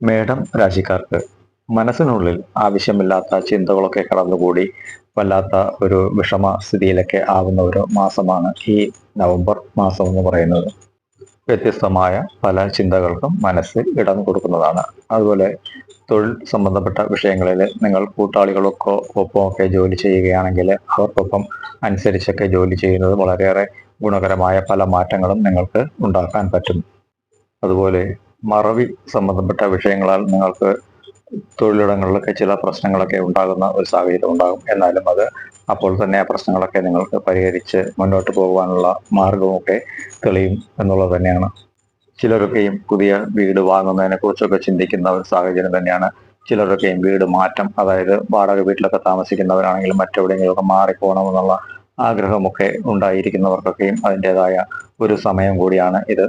മേടം രാശിക്കാർക്ക് മനസ്സിനുള്ളിൽ ആവശ്യമില്ലാത്ത ചിന്തകളൊക്കെ കടന്നുകൂടി വല്ലാത്ത ഒരു വിഷമ സ്ഥിതിയിലൊക്കെ ആവുന്ന ഒരു മാസമാണ് ഈ നവംബർ മാസം എന്ന് പറയുന്നത്. വ്യത്യസ്തമായ പല ചിന്തകൾക്കും മനസ്സ് ഇടം കൊടുക്കുന്നതാണ്. അതുപോലെ തൊഴിൽ സംബന്ധപ്പെട്ട വിഷയങ്ങളിൽ നിങ്ങൾ കൂട്ടാളികളൊക്കെ ഒപ്പമൊക്കെ ജോലി ചെയ്യുകയാണെങ്കിൽ അവർക്കൊപ്പം അനുസരിച്ചൊക്കെ ജോലി ചെയ്യുന്നത് വളരെയേറെ ഗുണകരമായ പല മാറ്റങ്ങളും നിങ്ങൾക്ക് ഉണ്ടാക്കാൻ പറ്റും. അതുപോലെ മറവി സംബന്ധപ്പെട്ട വിഷയങ്ങളാൽ നിങ്ങൾക്ക് തൊഴിലിടങ്ങളിലൊക്കെ ചില പ്രശ്നങ്ങളൊക്കെ ഉണ്ടാകുന്ന ഒരു സാഹചര്യം ഉണ്ടാകും. എന്നാലും അത് അപ്പോൾ തന്നെ ആ പ്രശ്നങ്ങളൊക്കെ നിങ്ങൾക്ക് പരിഹരിച്ച് മുന്നോട്ട് പോകാനുള്ള മാർഗമൊക്കെ തെളിയും എന്നുള്ളത് തന്നെയാണ്. ചിലരൊക്കെയും പുതിയ വീട് വാങ്ങുന്നതിനെ കുറിച്ചൊക്കെ ചിന്തിക്കുന്ന ഒരു സാഹചര്യം തന്നെയാണ്. ചിലരൊക്കെയും വീട് മാറ്റം അതായത് വാടക വീട്ടിലൊക്കെ താമസിക്കുന്നവരാണെങ്കിലും മറ്റെവിടെയെങ്കിലുമൊക്കെ മാറിപ്പോകണമെന്നുള്ള ആഗ്രഹമൊക്കെ ഉണ്ടായിരിക്കുന്നവർക്കൊക്കെയും അതിന്റെതായ ഒരു സമയം കൂടിയാണ് ഇത്.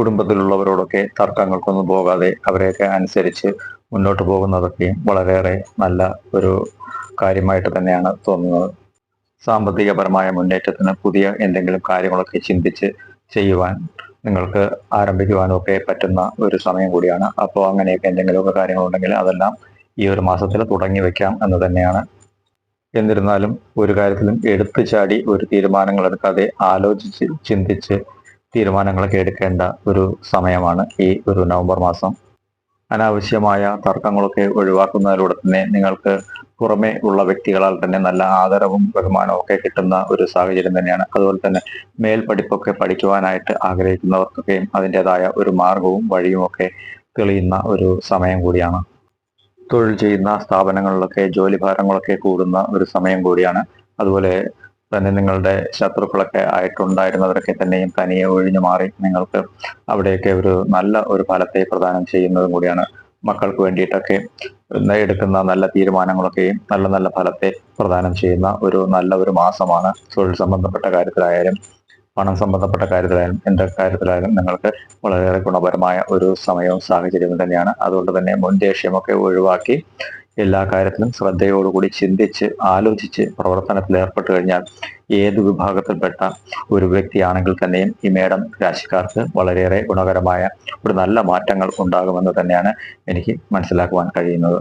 കുടുംബത്തിലുള്ളവരോടൊക്കെ തർക്കങ്ങൾക്കൊന്നും പോകാതെ അവരെയൊക്കെ അനുസരിച്ച് മുന്നോട്ട് പോകുന്നതൊക്കെയും വളരെയേറെ നല്ല ഒരു കാര്യമായിട്ട് തന്നെയാണ് തോന്നുന്നത്. സാമ്പത്തികപരമായ മുന്നേറ്റത്തിന് പുതിയ എന്തെങ്കിലും കാര്യങ്ങളൊക്കെ ചിന്തിച്ച് ചെയ്യുവാൻ നിങ്ങൾക്ക് ആരംഭിക്കുവാനും ഒക്കെ പറ്റുന്ന ഒരു സമയം കൂടിയാണ്. അപ്പോൾ അങ്ങനെയൊക്കെ എന്തെങ്കിലുമൊക്കെ കാര്യങ്ങളുണ്ടെങ്കിൽ അതെല്ലാം ഈ ഒരു മാസത്തിൽ തുടങ്ങി വെക്കാം എന്ന് തന്നെയാണ്. എന്നിരുന്നാലും ഒരു കാര്യത്തിലും എടുത്തു ചാടി ഒരു തീരുമാനങ്ങൾ എടുക്കാതെ ആലോചിച്ച് ചിന്തിച്ച് തീരുമാനങ്ങളൊക്കെ എടുക്കേണ്ട ഒരു സമയമാണ് ഈ ഒരു നവംബർ മാസം. അനാവശ്യമായ തർക്കങ്ങളൊക്കെ ഒഴിവാക്കുന്നതിലൂടെ തന്നെ നിങ്ങൾക്ക് പുറമെ ഉള്ള വ്യക്തികളാൽ തന്നെ നല്ല ആദരവും ബഹുമാനവും ഒക്കെ കിട്ടുന്ന ഒരു സാഹചര്യം തന്നെയാണ്. അതുപോലെ തന്നെ മേൽ പഠിപ്പൊക്കെ പഠിക്കുവാനായിട്ട് ആഗ്രഹിക്കുന്നവർക്കൊക്കെയും അതിന്റെതായ ഒരു മാർഗവും വഴിയും ഒക്കെ തെളിയുന്ന ഒരു സമയം കൂടിയാണ്. തൊഴിൽ ചെയ്യുന്ന സ്ഥാപനങ്ങളിലൊക്കെ ജോലി ഭാരങ്ങളൊക്കെ കൂടുന്ന ഒരു സമയം കൂടിയാണ്. അതുപോലെ തന്നെ നിങ്ങളുടെ ശത്രുക്കളൊക്കെ ആയിട്ടുണ്ടായിരുന്നവരൊക്കെ തന്നെയും തനിയെ ഒഴിഞ്ഞു മാറി നിങ്ങൾക്ക് അവിടെയൊക്കെ ഒരു നല്ല ഒരു ഫലത്തെ പ്രദാനം ചെയ്യുന്നതും കൂടിയാണ് മക്കൾക്ക് വേണ്ടിയിട്ടൊക്കെ എടുക്കുന്ന നല്ല തീരുമാനങ്ങളൊക്കെയും നല്ല നല്ല ഫലത്തെ പ്രദാനം ചെയ്യുന്ന ഒരു നല്ല ഒരു മാസമാണ് തൊഴിൽ സംബന്ധപ്പെട്ട കാര്യത്തിലായാലും പണം സംബന്ധപ്പെട്ട കാര്യത്തിലായാലും എന്റെ കാര്യത്തിലായാലും നിങ്ങൾക്ക് വളരെയേറെ ഗുണപരമായ ഒരു സമയവും സാഹചര്യവും തന്നെയാണ്. അതുകൊണ്ട് തന്നെ മുൻ ദേഷ്യമൊക്കെ ഒഴിവാക്കി എല്ലാ കാര്യത്തിലും ശ്രദ്ധയോടുകൂടി ചിന്തിച്ച് ആലോചിച്ച് പ്രവർത്തനത്തിൽ ഏർപ്പെട്ട് കഴിഞ്ഞാൽ ഏത് വിഭാഗത്തിൽപ്പെട്ട ഒരു വ്യക്തിയാണെങ്കിൽ തന്നെയും ഈ മേടം രാശിക്കാർക്ക് വളരെയേറെ ഗുണകരമായ ഒരു നല്ല മാറ്റങ്ങൾ ഉണ്ടാകുമെന്ന് തന്നെയാണ് എനിക്ക് മനസ്സിലാക്കുവാൻ കഴിയുന്നത്.